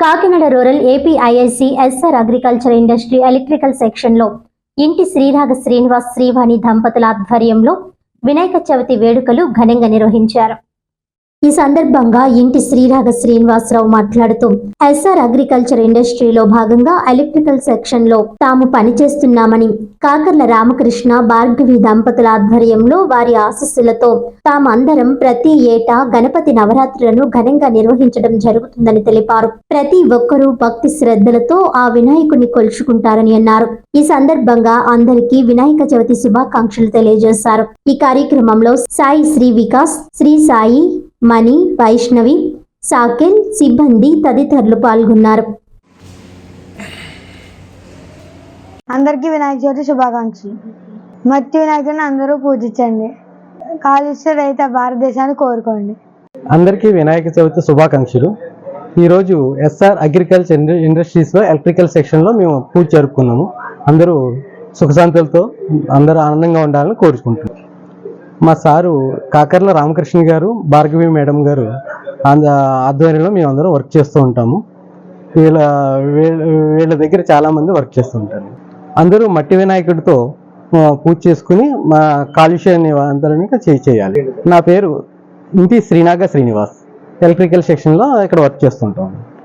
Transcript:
Kakinada rural APIIC SR agriculture industry electrical సెక్షన్లో ఇంటి శ్రీరాగ శ్రీనివాస్ శ్రీవాణి దంపతుల ఆధ్వర్యంలో వినాయక చవితి వేడుకలు ఘనంగా నిర్వహించారు. ఈ సందర్భంగా ఇంటి శ్రీరాగ శ్రీనివాసరావు మాట్లాడుతూ ఎస్ఆర్ అగ్రికల్చర్ ఇండస్ట్రీలో భాగంగా ఎలక్ట్రికల్ సెక్షన్లో తాము పనిచేస్తున్నామని కాకర్ల రామకృష్ణ భార్గవి దంపతుల ఆధ్వర్యంలో వారి ఆశస్సులతో తామందరం ప్రతి ఏటా గణపతి నవరాత్రులను ఘనంగా నిర్వహించడం జరుగుతుందని తెలిపారు. ప్రతి ఒక్కరూ భక్తి శ్రద్ధలతో ఆ వినాయకుని కొలుచుకుంటారని అన్నారు. ఈ సందర్భంగా అందరికీ వినాయక చవితి శుభాకాంక్షలు తెలియజేశారు. ఈ కార్యక్రమంలో సాయి శ్రీ వికాస్ శ్రీ సాయి మణి వైష్ణవి సాకెల్ సిబ్బంది తదితరులు పాల్గొన్నారు. అందరికీ వినాయక చవితి శుభాకాంక్షలు. మట్టి వినాయకుడిని అందరూ పూజించండి. కాలుష్య రహిత భారతదేశాన్ని కోరుకోండి. అందరికీ వినాయక చవితి శుభాకాంక్షలు. ఈరోజు ఎస్ఆర్ అగ్రికల్చర్ ఇండ- ఇండస్ట్రీస్లో ఎలక్ట్రికల్ సెక్షన్లో మేము పూజ జరుపుకున్నాము. అందరూ సుఖశాంతులతో అందరూ ఆనందంగా ఉండాలని కోరుకుంటున్నాం. మా సారు కాకర్ల రామకృష్ణ గారు భార్గవి మేడం గారు అంద ఆధ్వర్యంలో మేము అందరం వర్క్ చేస్తూ ఉంటాము. వీళ్ళ వీళ్ళ వీళ్ళ దగ్గర చాలామంది వర్క్ చేస్తూ ఉంటారు. అందరూ మట్టి వినాయకుడితో పూజ చేసుకుని మా కాలుష్య నివారణకి చే- చేయాలి. నా పేరు ఇంటి శ్రీనాగ శ్రీనివాస్. ఎలక్ట్రికల్ సెక్షన్లో ఇక్కడ వర్క్ చేస్తుంటాము